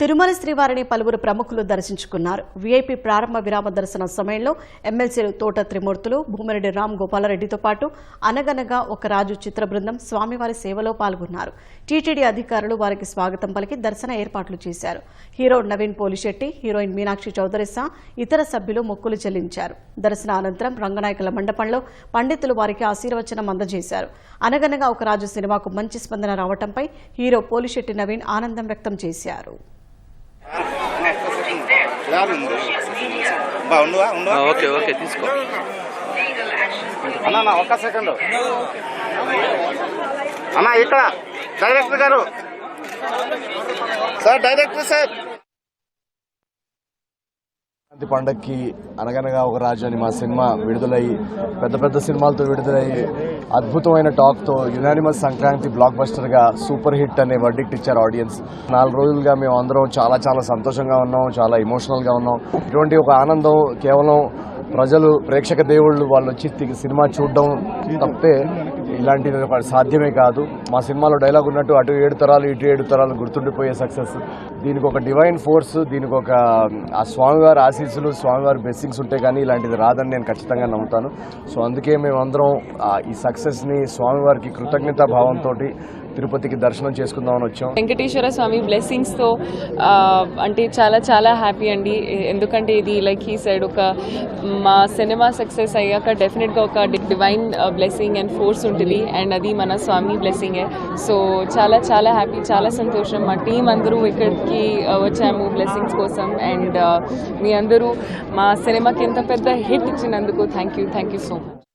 తిరుమల శ్రీవారిని పలువురు ప్రముఖులు దర్శించుకున్నారు. వీఐపీ ప్రారంభ విరామ దర్శన సమయంలో ఎమ్మెల్సీలు తోట త్రిమూర్తులు భూమిరెడ్డి రామ్ గోపాలరెడ్డితో పాటు అనగనగా ఒక రాజు చిత్ర బృందం స్వామివారి సేవలో పాల్గొన్నారు. టీటీడీ అధికారులు వారికి స్వాగతం పలికి దర్శన ఏర్పాట్లు చేశారు. హీరో నవీన్ పోలిశెట్టి హీరోయిన్ మీనాక్షి చౌదరిసా ఇతర సభ్యులు మొక్కులు చెల్లించారు. దర్శన అనంతరం రంగనాయకుల మండపంలో పండితులు వారికి ఆశీర్వచనం అందజేశారు. అనగనగా ఒక రాజు సినిమాకు మంచి స్పందన రావడంపై హీరో పోలిశెట్టి నవీన్ ఆనందం వ్యక్తం చేశారు. ఉంది. బా ఉండువా ఉండు ఓకే ఓకే తీసుకో. అన్న అన్న ఒక్క సెకండ్ అన్న ఇక్కడ డైరెక్టర్ గారు. Sir director sir. సంక్రాంతి పండక్కి అనగనగా ఒక రాజు అని మా సినిమా విడుదలయ్యి పెద్ద పెద్ద సినిమాలతో విడుదలయ్యి అద్భుతమైన టాక్తో యునానిమస్ సంక్రాంతి బ్లాక్ బస్టర్గా సూపర్ హిట్ అనే వర్డిక్ట్ ఇచ్చారు ఆడియన్స్ నాలుగు రోజులుగా మేము అందరం చాలా చాలా సంతోషంగా ఉన్నాం చాలా ఎమోషనల్గా ఉన్నాం. ఇటువంటి ఒక ఆనందం కేవలం ప్రజలు ప్రేక్షక దేవుళ్ళు వాళ్ళు వచ్చి సినిమా చూడడం తప్పే ఇలాంటిది సాధ్యమే కాదు. మా సినిమాలో డైలాగ్ ఉన్నట్టు అటు ఏడు తరాలు ఇటు ఏడు తరాలు గుర్తుండిపోయే సక్సెస్. దీనికి ఒక డివైన్ ఫోర్స్ దీనికి ఒక ఆ స్వామివారి ఆశీస్సులు స్వామివారి బ్లెస్సింగ్స్ ఉంటే కానీ ఇలాంటిది రాదని నేను ఖచ్చితంగా నమ్ముతాను. సో అందుకే మేమందరం ఈ సక్సెస్ని స్వామివారికి కృతజ్ఞతా భావంతో తిరుపతికి దర్శనం చేసుకుందామని వచ్చాం. వెంకటేశ్వర స్వామి బ్లెస్సింగ్స్తో అంటే చాలా చాలా హ్యాపీ అండి. ఎందుకంటే ఇది లైక్ ఈ సైడ్ ఒక మా సినిమా సక్సెస్ అయ్యాక డెఫినెట్గా ఒక డివైన్ బ్లెస్సింగ్ అండ్ ఫోర్స్ ఉంటుంది. అండ్ అది మన స్వామి బ్లెస్సింగే సో చాలా చాలా హ్యాపీ చాలా సంతోషం. మా టీం అందరూ ఇక్కడికి వచ్చాము బ్లెస్సింగ్స్ కోసం. అండ్ మీ అందరూ మా సినిమాకి ఎంత పెద్ద హిట్ ఇచ్చినందుకు thank you thank you so much